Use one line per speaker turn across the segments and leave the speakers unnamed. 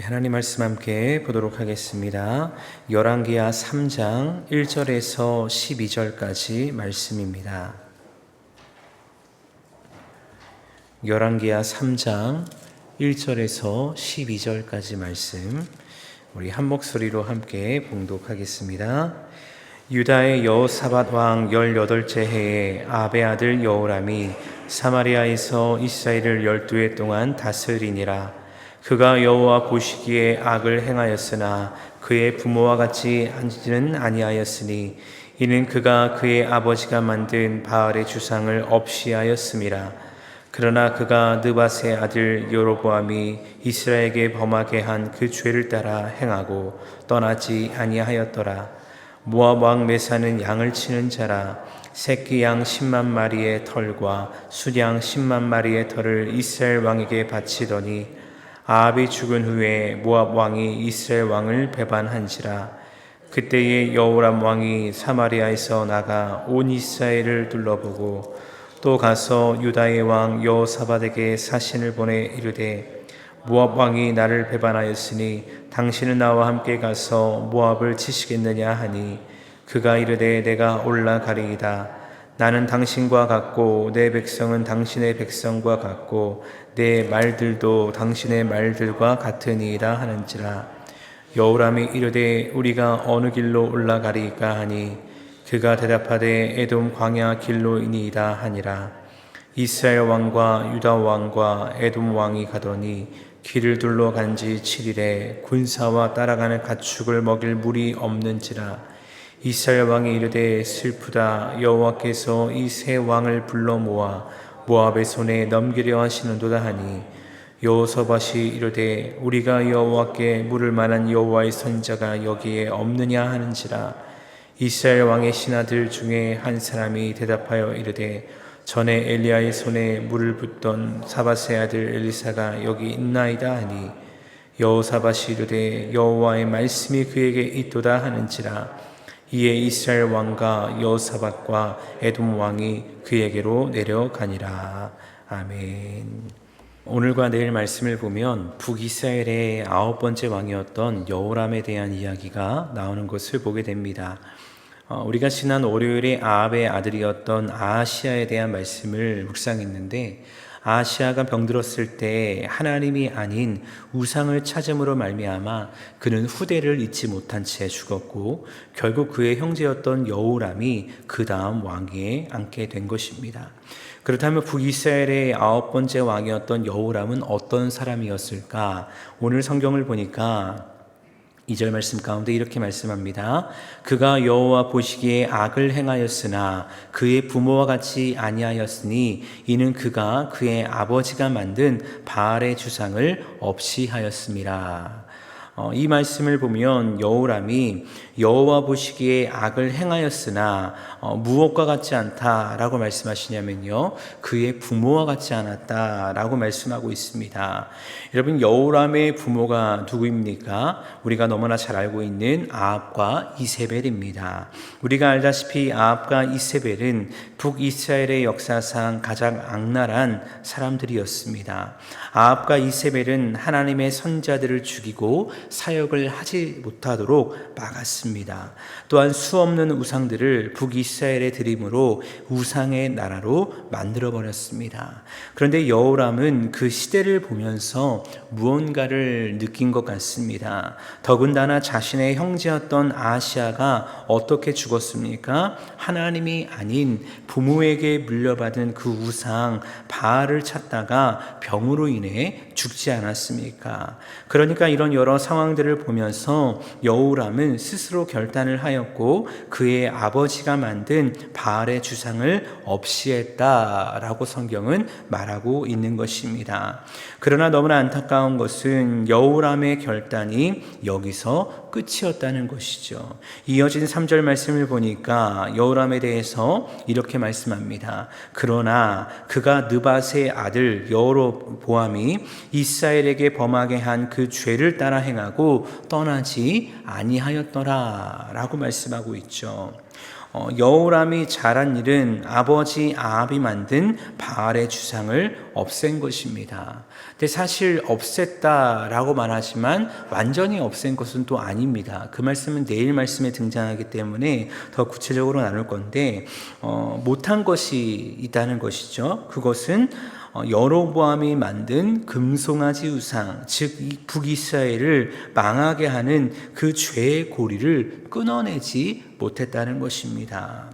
하나님 말씀 함께 보도록 하겠습니다. 열왕기하 3장 1절에서 12절까지 말씀입니다. 열왕기하 3장 1절에서 12절까지 말씀 우리 한 목소리로 함께 봉독하겠습니다. 유다의 여호사밧 왕 18째 해에 아베 아들 여호람이 사마리아에서 이스라엘을 열두 해 동안 다스리니라 그가 여호와 보시기에 악을 행하였으나 그의 부모와 같이 앉지는 아니하였으니 이는 그가 그의 아버지가 만든 바알의 주상을 없이 하였음이라. 그러나 그가 느바의 아들 여로보암이 이스라엘에게 범하게 한 그 죄를 따라 행하고 떠나지 아니하였더라. 모압 왕 메사는 양을 치는 자라. 새끼 양 10만 마리의 털과 수양 10만 마리의 털을 이스라엘 왕에게 바치더니 아합이 죽은 후에 모압 왕이 이스라엘 왕을 배반한지라. 그때에 여호람 왕이 사마리아에서 나가 온 이스라엘을 둘러보고 또 가서 유다의 왕 여호사밧에게 사신을 보내 이르되 모압 왕이 나를 배반하였으니 당신은 나와 함께 가서 모압을 치시겠느냐 하니 그가 이르되 내가 올라가리이다 나는 당신과 같고 내 백성은 당신의 백성과 같고 내 말들도 당신의 말들과 같으니라 하는지라. 여호람이 이르되 우리가 어느 길로 올라가리까 하니 그가 대답하되 에돔 광야 길로이니이다 하니라. 이스라엘 왕과 유다 왕과 에돔 왕이 가더니 길을 둘러 간지 7일에 군사와 따라가는 가축을 먹일 물이 없는지라 이스라엘 왕이 이르되 슬프다. 여호와께서 이 세 왕을 불러 모아 모압의 손에 넘기려 하시는도다 하니 여호서밭이 이르되 우리가 여호와께 물을 만한 여호와의 선자가 여기에 없느냐 하는지라. 이스라엘 왕의 신하들 중에 한 사람이 대답하여 이르되 전에 엘리야의 손에 물을 붓던 사바세 아들 엘리사가 여기 있나이다 하니 여호사밭이 이르되 여호와의 말씀이 그에게 있도다 하는지라 이에 이스라엘 왕과 여호사밧과 에돔 왕이 그에게로 내려가니라. 아멘. 오늘과 내일 말씀을 보면 북이스라엘의 아홉 번째 왕이었던 여호람에 대한 이야기가 나오는 것을 보게 됩니다. 어, 우리가 지난 월요일에 아합의 아들이었던 아시아에 대한 말씀을 묵상했는데 아시아가 병들었을 때 하나님이 아닌 우상을 찾음으로 말미암아 그는 후대를 잊지 못한 채 죽었고 결국 그의 형제였던 여우람이 그 다음 왕위에 앉게 된 것입니다. 그렇다면 북이스라엘의 아홉 번째 왕이었던 여우람은 어떤 사람이었을까? 오늘 성경을 보니까 2절 말씀 가운데 이렇게 말씀합니다. 그가 여호와 보시기에 악을 행하였으나 그의 부모와 같이 아니하였으니 이는 그가 그의 아버지가 만든 바알의 주상을 없이 하였습니다. 어, 이 말씀을 보면 여호람이 여호와 보시기에 악을 행하였으나 어, 무엇과 같지 않다라고 말씀하시냐면요 그의 부모와 같지 않았다라고 말씀하고 있습니다. 여러분 여호람의 부모가 누구입니까? 우리가 너무나 잘 알고 있는 아합과 이세벨입니다. 우리가 알다시피 아합과 이세벨은 북이스라엘의 역사상 가장 악랄한 사람들이었습니다. 아합과 이세벨은 하나님의 선자들을 죽이고 사역을 하지 못하도록 막았습니다. 또한 수없는 우상들을 북이스라엘에 드림으로 우상의 나라로 만들어 버렸습니다. 그런데 여호람은 그 시대를 보면서 무언가를 느낀 것 같습니다. 더군다나 자신의 형제였던 아시아가 어떻게 죽었습니까? 하나님이 아닌 부모에게 물려받은 그 우상 바알을 찾다가 병으로 인해 죽지 않았습니까? 그러니까 이런 여러 상 황들을 보면서 여우람은 스스로 결단을 하였고 그의 아버지가 만든 바알의 주상을 없이 했다라고 성경은 말하고 있는 것입니다. 그러나 너무나 안타까운 것은 여우람의 결단이 여기서 끝이었다는 것이죠. 이어진 3절 말씀을 보니까 여우람에 대해서 이렇게 말씀합니다. 그러나 그가 느바의 아들 여로보암이 이스라엘에게 범하게 한 그 죄를 따라 행하고 떠나지 아니하였더라라고 말씀하고 있죠. 어, 여호람이 잘한 일은 아버지 아합이 만든 바알의 주상을 없앤 것입니다. 근데 사실 없앴다라고 말하지만 완전히 없앤 것은 또 아닙니다. 그 말씀은 내일 말씀에 등장하기 때문에 더 구체적으로 나눌 건데 어, 못한 것이 있다는 것이죠. 그것은 어, 여로보암이 만든 금송아지 우상, 즉 북이스라엘을 망하게 하는 그 죄의 고리를 끊어내지 못했다는 것입니다.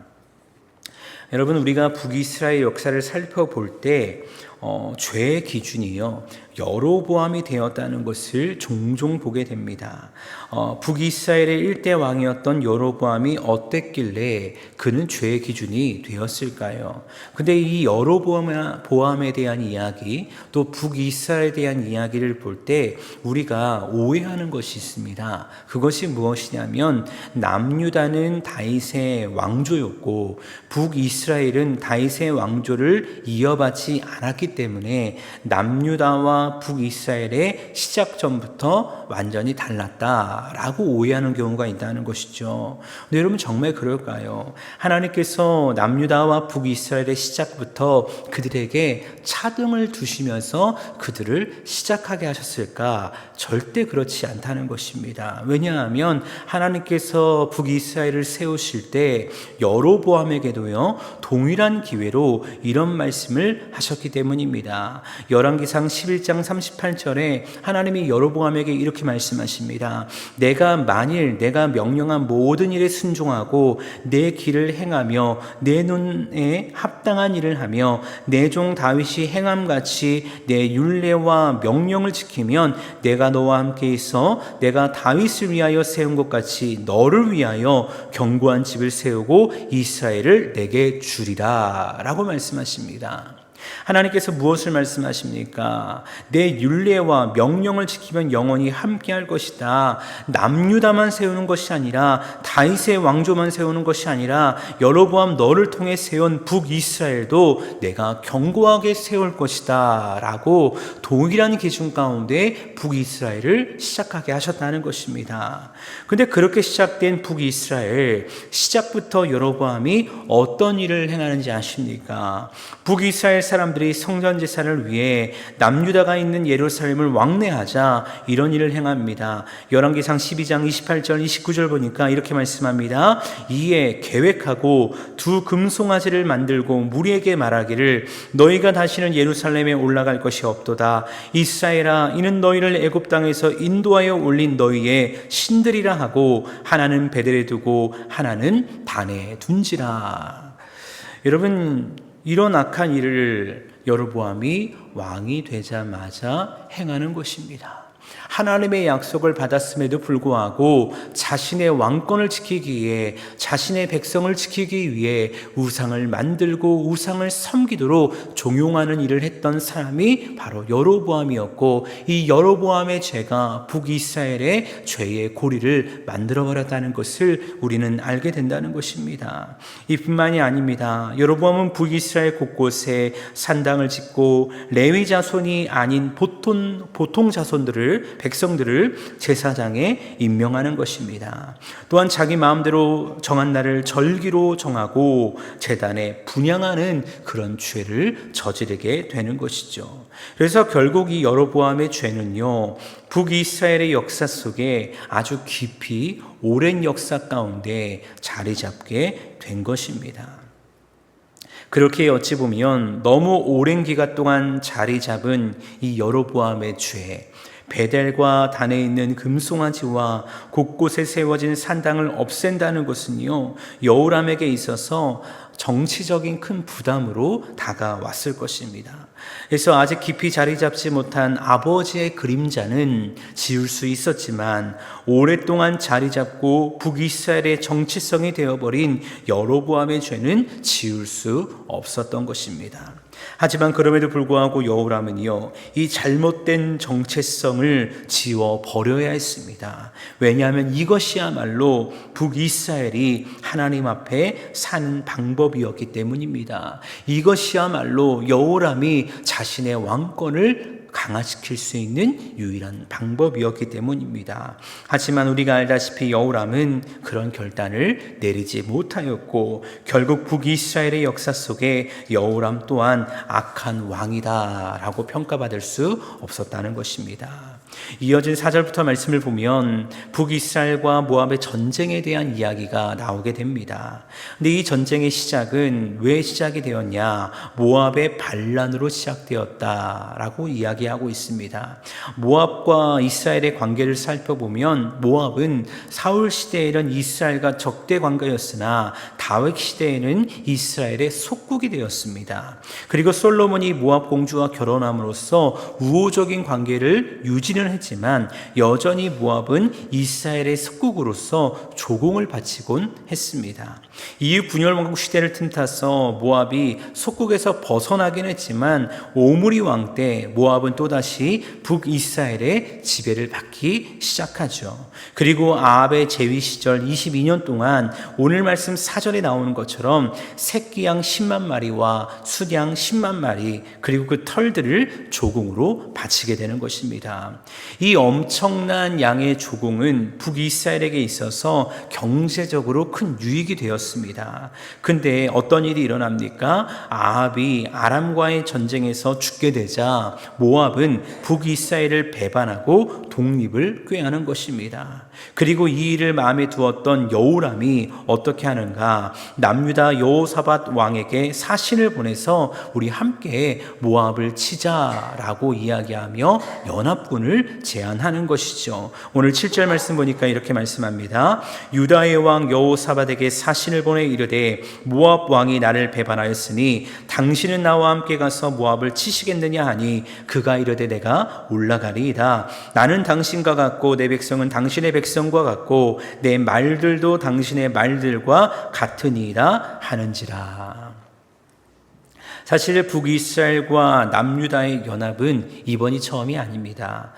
여러분 우리가 북이스라엘 역사를 살펴볼 때 어, 죄의 기준이요 여로보암이 되었다는 것을 종종 보게 됩니다. 어, 북이스라엘의 일대 왕이었던 여로보암이 어땠길래 그는 죄의 기준이 되었을까요? 근데 이 여로보암에 대한 이야기 또 북이스라엘에 대한 이야기를 볼 때 우리가 오해하는 것이 있습니다. 그것이 무엇이냐면 남유다는 다윗의 왕조였고 북이스라엘은 다윗의 왕조를 이어받지 않았기 때문에 남유다와 북이스라엘의 시작 전부터 완전히 달랐다라고 오해하는 경우가 있다는 것이죠. 근데 여러분 정말 그럴까요? 하나님께서 남유다와 북이스라엘의 시작부터 그들에게 차등을 두시면서 그들을 시작하게 하셨을까? 절대 그렇지 않다는 것입니다. 왜냐하면 하나님께서 북이스라엘을 세우실 때 여로보암에게도요 동일한 기회로 이런 말씀을 하셨기 때문입니다. 열왕기상 11장 38절에 하나님이 여로보암에게 이렇게 말씀하십니다. 내가 만일 내가 명령한 모든 일에 순종하고 내 길을 행하며 내 눈에 합당한 일을 하며 내 종 다윗이 행함 같이 내 율례와 명령을 지키면 내가 너와 함께 있어 내가 다윗을 위하여 세운 것 같이 너를 위하여 견고한 집을 세우고 이스라엘을 내게 주리라라고 말씀하십니다. 하나님께서 무엇을 말씀하십니까? 내 율례와 명령을 지키면 영원히 함께할 것이다. 남유다만 세우는 것이 아니라 다윗의 왕조만 세우는 것이 아니라 여로보암 너를 통해 세운 북이스라엘도 내가 견고하게 세울 것이다라고 동일한 기준 가운데 북이스라엘을 시작하게 하셨다는 것입니다. 근데 그렇게 시작된 북이스라엘 시작부터 여로보암이 어떤 일을 행하는지 아십니까? 북이스라엘 사람 들이 성전 제사를 위해 남유다가 있는 예루살렘을 왕래하자 이런 일을 행합니다. 열왕기상 12장 28절 29절 보니까 이렇게 말씀합니다. 이에 계획하고 두 금송아지를 만들고 무리에게 말하기를 너희가 다시는 예루살렘에 올라갈 것이 없도다. 이스라엘아 이는 너희를 애굽 땅에서 인도하여 올린 너희의 신들이라 하고 하나는 베델에 두고 하나는 단에 둔지라. 여러분 이런 악한 일을 여로보암이 왕이 되자마자 행하는 것입니다. 하나님의 약속을 받았음에도 불구하고 자신의 왕권을 지키기 위해 자신의 백성을 지키기 위해 우상을 만들고 우상을 섬기도록 종용하는 일을 했던 사람이 바로 여로보암이었고 이 여로보암의 죄가 북이스라엘의 죄의 고리를 만들어 버렸다는 것을 우리는 알게 된다는 것입니다. 이뿐만이 아닙니다. 여로보암은 북이스라엘 곳곳에 산당을 짓고 레위 자손이 아닌 보통 보통 자손들을 백성들을 제사장에 임명하는 것입니다. 또한 자기 마음대로 정한 날을 절기로 정하고 재단에 분양하는 그런 죄를 저지르게 되는 것이죠. 그래서 결국 이 여로보암의 죄는요. 북이스라엘의 역사 속에 아주 깊이 오랜 역사 가운데 자리 잡게 된 것입니다. 그렇게 어찌 보면 너무 오랜 기간 동안 자리 잡은 이 여로보암의 죄, 베델과 단에 있는 금송아지와 곳곳에 세워진 산당을 없앤다는 것은요, 여우람에게 있어서 정치적인 큰 부담으로 다가왔을 것입니다. 그래서 아직 깊이 자리 잡지 못한 아버지의 그림자는 지울 수 있었지만 오랫동안 자리 잡고 북이스라엘의 정치성이 되어버린 여로보암의 죄는 지울 수 없었던 것입니다. 하지만 그럼에도 불구하고 여호람은요, 이 잘못된 정체성을 지워 버려야 했습니다. 왜냐하면 이것이야말로 북이스라엘이 하나님 앞에 사는 방법이었기 때문입니다. 이것이야말로 여호람이 자신의 왕권을 강화시킬 수 있는 유일한 방법이었기 때문입니다. 하지만 우리가 알다시피 여호람은 그런 결단을 내리지 못하였고 결국 북이스라엘의 역사 속에 여호람 또한 악한 왕이다라고 평가받을 수 없었다는 것입니다. 이어진 4절부터 말씀을 보면 북이스라엘과 모압의 전쟁에 대한 이야기가 나오게 됩니다. 근데 이 전쟁의 시작은 왜 시작이 되었냐? 모압의 반란으로 시작되었다라고 이야기하고 있습니다. 모압과 이스라엘의 관계를 살펴보면 모압은 사울 시대에는 이스라엘과 적대 관계였으나 다윗 시대에는 이스라엘의 속국이 되었습니다. 그리고 솔로몬이 모압 공주와 결혼함으로써 우호적인 관계를 유지는 했지만 여전히 모압은 이스라엘의 속국으로서 조공을 바치곤 했습니다. 이후 분열왕국 시대를 틈타서 모압이 속국에서 벗어나긴 했지만 오므리 왕 때 모압은 또다시 북이스라엘의 지배를 받기 시작하죠. 그리고 아합의 제위 시절 22년 동안 오늘 말씀 사절에 나오는 것처럼 새끼양 10만 마리와 수양 10만 마리 그리고 그 털들을 조공으로 바치게 되는 것입니다. 이 엄청난 양의 조공은 북이스라엘에게 있어서 경제적으로 큰 유익이 되었습니다. 근데 어떤 일이 일어납니까? 아합이 아람과의 전쟁에서 죽게 되자 모압은 북이스라엘을 배반하고 독립을 꾀하는 것입니다. 그리고 이 일을 마음에 두었던 여호람이 어떻게 하는가? 남유다 여호사밧 왕에게 사신을 보내서 우리 함께 모압을 치자라고 이야기하며 연합군을 제안하는 것이죠. 오늘 7절 말씀 보니까 이렇게 말씀합니다. 유다의 왕 여호사밧에게 사신을 보내 이르되 모압 왕이 나를 배반하였으니 당신은 나와 함께 가서 모압을 치시겠느냐 하니 그가 이르되 내가 올라가리이다. 나는 당신과 같고 내 백성은 당신의 백성 과 같고 내 말들도 당신의 말들과 같으니이다 하는지라. 사실 북이스라엘과 남유다의 연합은 이번이 처음이 아닙니다.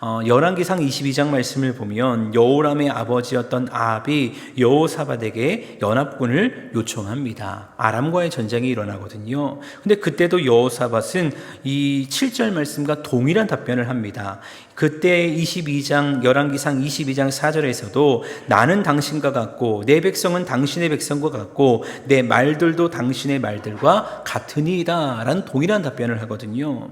어, 열왕기상 22장 말씀을 보면 여호람의 아버지였던 아합이 여호사밧에게 연합군을 요청합니다. 아람과의 전쟁이 일어나거든요. 근데 그때도 여호사밧은 이 7절 말씀과 동일한 답변을 합니다. 그때 22장 열왕기상 22장 4절에서도 나는 당신과 같고 내 백성은 당신의 백성과 같고 내 말들도 당신의 말들과 같으니이다라는 동일한 답변을 하거든요.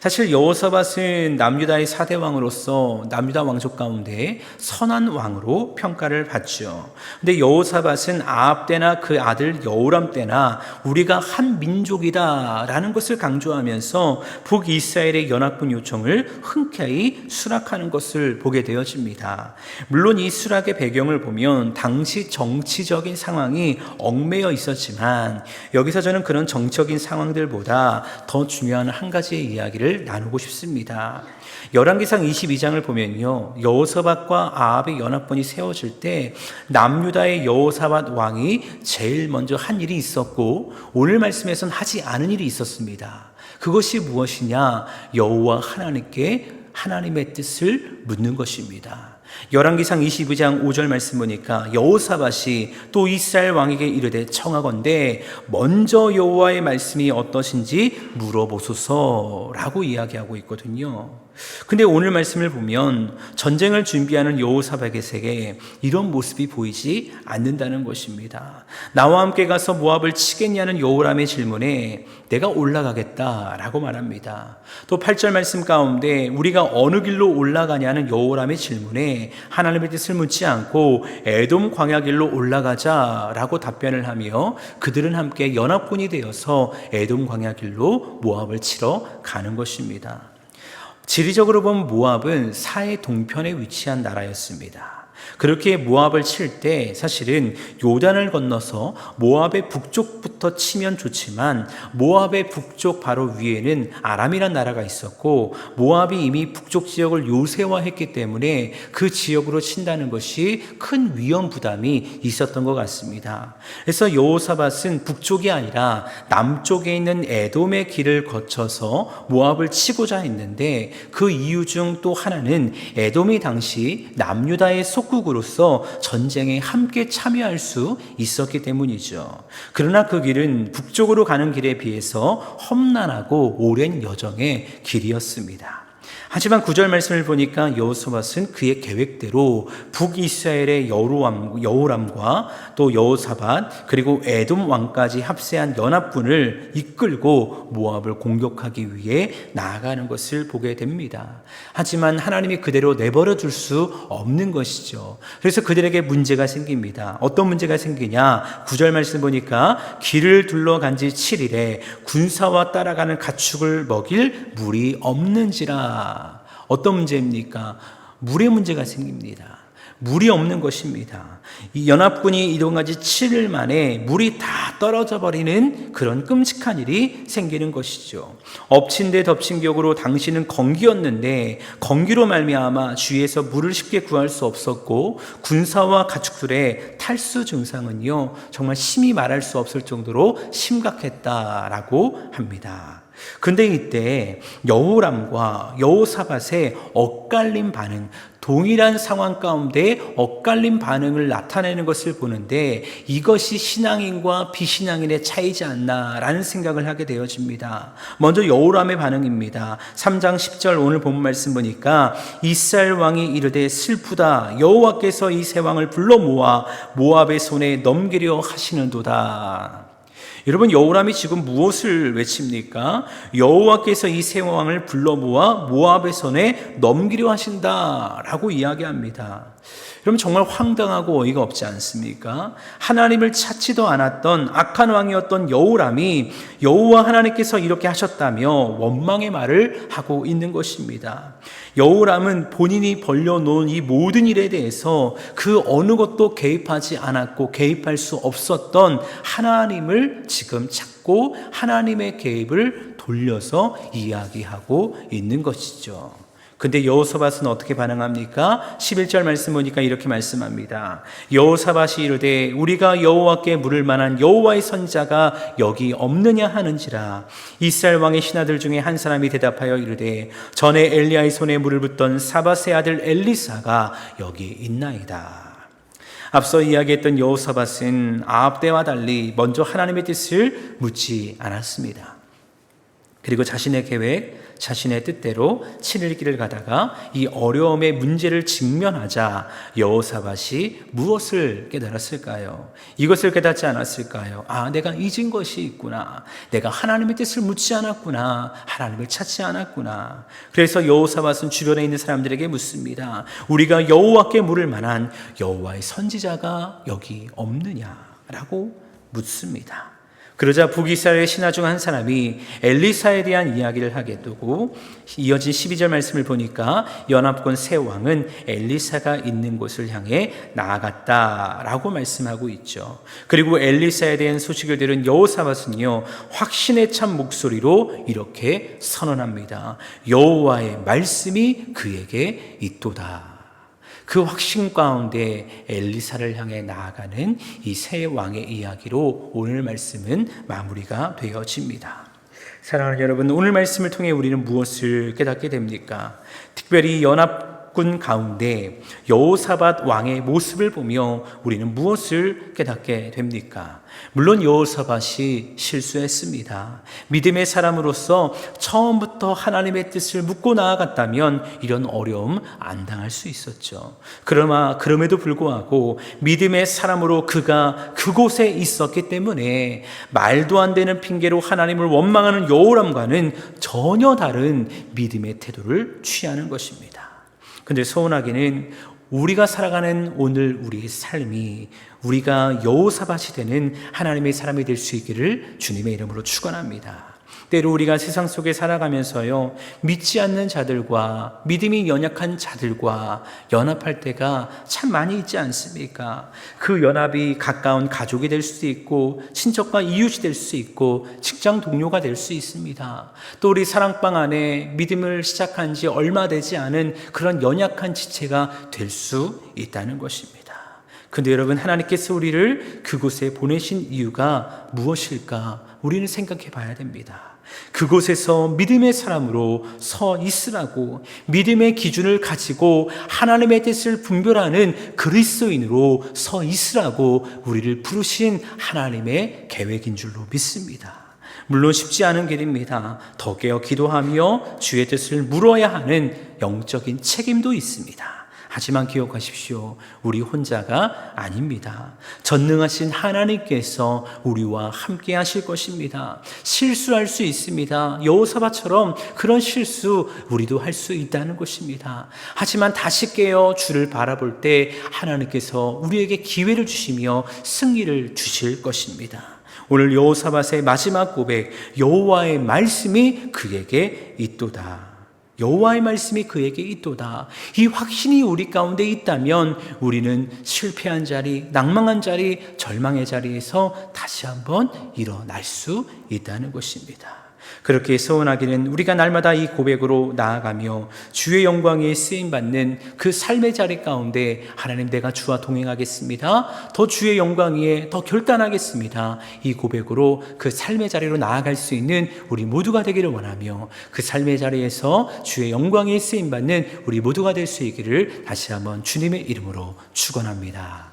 사실 여호사밧은 남유다의 4대 왕으로 서 남유다 왕족 가운데 선한 왕으로 평가를 받죠. 근데 여호사밧은 아합 때나 그 아들 여호람 때나 우리가 한 민족이다라는 것을 강조하면서 북이스라엘의 연합군 요청을 흔쾌히 수락하는 것을 보게 되어집니다. 물론 이 수락의 배경을 보면 당시 정치적인 상황이 얽매여 있었지만 여기서 저는 그런 정적인 상황들보다 더 중요한 한 가지의 이야기를 나누고 싶습니다. 열왕기상 22장을 보면요. 여호사밧과 아합의 연합군이 세워질 때 남유다의 여호사밧 왕이 제일 먼저 한 일이 있었고 오늘 말씀에선 하지 않은 일이 있었습니다. 그것이 무엇이냐? 여호와 하나님께 하나님의 뜻을 묻는 것입니다. 열왕기상 22장 5절 말씀 보니까 여호사밧이 또 이스라엘 왕에게 이르되 청하건대 먼저 여호와의 말씀이 어떠신지 물어보소서라고 이야기하고 있거든요. 근데 오늘 말씀을 보면 전쟁을 준비하는 여호사밧에게 이런 모습이 보이지 않는다는 것입니다. 나와 함께 가서 모압을 치겠냐는 여호람의 질문에 내가 올라가겠다라고 말합니다. 또 8절 말씀 가운데 우리가 어느 길로 올라가냐는 여호람의 질문에 하나님의 뜻을 묻지 않고 에돔 광야 길로 올라가자라고 답변을 하며 그들은 함께 연합군이 되어서 에돔 광야 길로 모압을 치러 가는 것입니다. 지리적으로 보면 모압은 사해 동편에 위치한 나라였습니다. 그렇게 모압을 칠 때 사실은 요단을 건너서 모압의 북쪽부터 치면 좋지만 모압의 북쪽 바로 위에는 아람이란 나라가 있었고 모압이 이미 북쪽 지역을 요새화했기 때문에 그 지역으로 친다는 것이 큰 위험 부담이 있었던 것 같습니다. 그래서 여호사밧은 북쪽이 아니라 남쪽에 있는 에돔의 길을 거쳐서 모압을 치고자 했는데 그 이유 중 또 하나는 에돔이 당시 남유다의 속 속국으로서 전쟁에 함께 참여할 수 있었기 때문이죠. 그러나 그 길은 북쪽으로 가는 길에 비해서 험난하고 오랜 여정의 길이었습니다. 하지만 구절 말씀을 보니까 여호수아는 그의 계획대로 북이스라엘의 여로암, 여호람과 또 여호사밧 그리고 에돔 왕까지 합세한 연합군을 이끌고 모압을 공격하기 위해 나아가는 것을 보게 됩니다. 하지만 하나님이 그대로 내버려 둘 수 없는 것이죠. 그래서 그들에게 문제가 생깁니다. 어떤 문제가 생기냐? 구절 말씀 보니까 길을 둘러간 지 7일에 군사와 따라가는 가축을 먹일 물이 없는지라. 어떤 문제입니까? 물의 문제가 생깁니다. 물이 없는 것입니다. 이 연합군이 이동한 지 7일 만에 물이 다 떨어져 버리는 그런 끔찍한 일이 생기는 것이죠. 엎친 데 덮친 격으로 당신은 건기였는데 건기로 말미암아 주위에서 물을 쉽게 구할 수 없었고 군사와 가축들의 탈수 증상은요 정말 심히 말할 수 없을 정도로 심각했다라고 합니다. 근데 이때 여호람과 여호사밧의 엇갈린 반응, 동일한 상황 가운데 엇갈린 반응을 나타내는 것을 보는데 이것이 신앙인과 비신앙인의 차이지 않나라는 생각을 하게 되어집니다. 먼저 여호람의 반응입니다. 3장 10절 오늘 본 말씀 보니까 이스라엘 왕이 이르되 슬프다 여호와께서 이 세 왕을 불러 모아 모압의 손에 넘기려 하시는도다. 여러분 여호람이 지금 무엇을 외칩니까? 여호와께서 이 세 왕을 불러 모아 모압의 손에 넘기려 하신다라고 이야기합니다. 여러분 정말 황당하고 어이가 없지 않습니까? 하나님을 찾지도 않았던 악한 왕이었던 여호람이 여호와 하나님께서 이렇게 하셨다며 원망의 말을 하고 있는 것입니다. 여호람은 본인이 벌려놓은 이 모든 일에 대해서 그 어느 것도 개입하지 않았고 개입할 수 없었던 하나님을 지금 찾고 하나님의 개입을 돌려서 이야기하고 있는 것이죠. 근데 여호사밧은 어떻게 반응합니까? 11절 말씀 보니까 이렇게 말씀합니다. 여호사밧이 이르되 우리가 여호와께 물을 만한 여호와의 선자가 여기 없느냐 하는지라 이스라엘 왕의 신하들 중에 한 사람이 대답하여 이르되 전에 엘리야의 손에 물을 붓던 사밧의 아들 엘리사가 여기 있나이다. 앞서 이야기했던 여호사밧은 아합 때와 달리 먼저 하나님의 뜻을 묻지 않았습니다. 그리고 자신의 계획, 자신의 뜻대로 7일 길을 가다가 이 어려움의 문제를 직면하자 여호사밧이 무엇을 깨달았을까요? 이것을 깨닫지 않았을까요? 아, 내가 잊은 것이 있구나. 내가 하나님의 뜻을 묻지 않았구나. 하나님을 찾지 않았구나. 그래서 여호사밧은 주변에 있는 사람들에게 묻습니다. 우리가 여호와께 물을 만한 여호와의 선지자가 여기 없느냐라고 묻습니다. 그러자 북이스라엘 신하 중 한 사람이 엘리사에 대한 이야기를 하게 되고 이어진 12절 말씀을 보니까 연합군 세 왕은 엘리사가 있는 곳을 향해 나아갔다라고 말씀하고 있죠. 그리고 엘리사에 대한 소식을 들은 여호사밧은요 확신에 찬 목소리로 이렇게 선언합니다. 여호와의 말씀이 그에게 있도다. 그 확신 가운데 엘리사를 향해 나아가는 이 세 왕의 이야기로 오늘 말씀은 마무리가 되어집니다. 사랑하는 여러분, 오늘 말씀을 통해 우리는 무엇을 깨닫게 됩니까? 특별히 연합 군 가운데 여호사밧 왕의 모습을 보며 우리는 무엇을 깨닫게 됩니까? 물론 여호사밧이 실수했습니다. 믿음의 사람으로서 처음부터 하나님의 뜻을 묻고 나아갔다면 이런 어려움 안 당할 수 있었죠. 그러나 그럼에도 불구하고 믿음의 사람으로 그가 그곳에 있었기 때문에 말도 안 되는 핑계로 하나님을 원망하는 여호람과는 전혀 다른 믿음의 태도를 취하는 것입니다. 근데 소원하기는 우리가 살아가는 오늘 우리의 삶이 우리가 여호사밭이 되는 하나님의 사람이 될 수 있기를 주님의 이름으로 축원합니다. 때로 우리가 세상 속에 살아가면서요, 믿지 않는 자들과 믿음이 연약한 자들과 연합할 때가 참 많이 있지 않습니까? 그 연합이 가까운 가족이 될 수도 있고, 친척과 이웃이 될 수 있고, 직장 동료가 될 수 있습니다. 또 우리 사랑방 안에 믿음을 시작한 지 얼마 되지 않은 그런 연약한 지체가 될 수 있다는 것입니다. 근데 여러분, 하나님께서 우리를 그곳에 보내신 이유가 무엇일까? 우리는 생각해 봐야 됩니다. 그곳에서 믿음의 사람으로 서 있으라고 믿음의 기준을 가지고 하나님의 뜻을 분별하는 그리스도인으로 서 있으라고 우리를 부르신 하나님의 계획인 줄로 믿습니다. 물론 쉽지 않은 길입니다. 더 깨어 기도하며 주의 뜻을 물어야 하는 영적인 책임도 있습니다. 하지만 기억하십시오. 우리 혼자가 아닙니다. 전능하신 하나님께서 우리와 함께 하실 것입니다. 실수할 수 있습니다. 여호사바처럼 그런 실수 우리도 할 수 있다는 것입니다. 하지만 다시 깨어 주를 바라볼 때 하나님께서 우리에게 기회를 주시며 승리를 주실 것입니다. 오늘 여호사밧의 마지막 고백 여호와의 말씀이 그에게 있도다. 여호와의 말씀이 그에게 있도다. 이 확신이 우리 가운데 있다면 우리는 실패한 자리, 낭망한 자리, 절망의 자리에서 다시 한번 일어날 수 있다는 것입니다. 그렇게 소원하기는 우리가 날마다 이 고백으로 나아가며 주의 영광에 쓰임 받는 그 삶의 자리 가운데 하나님 내가 주와 동행하겠습니다. 더 주의 영광 위에 더 결단하겠습니다. 이 고백으로 그 삶의 자리로 나아갈 수 있는 우리 모두가 되기를 원하며 그 삶의 자리에서 주의 영광에 쓰임 받는 우리 모두가 될 수 있기를 다시 한번 주님의 이름으로 축원합니다.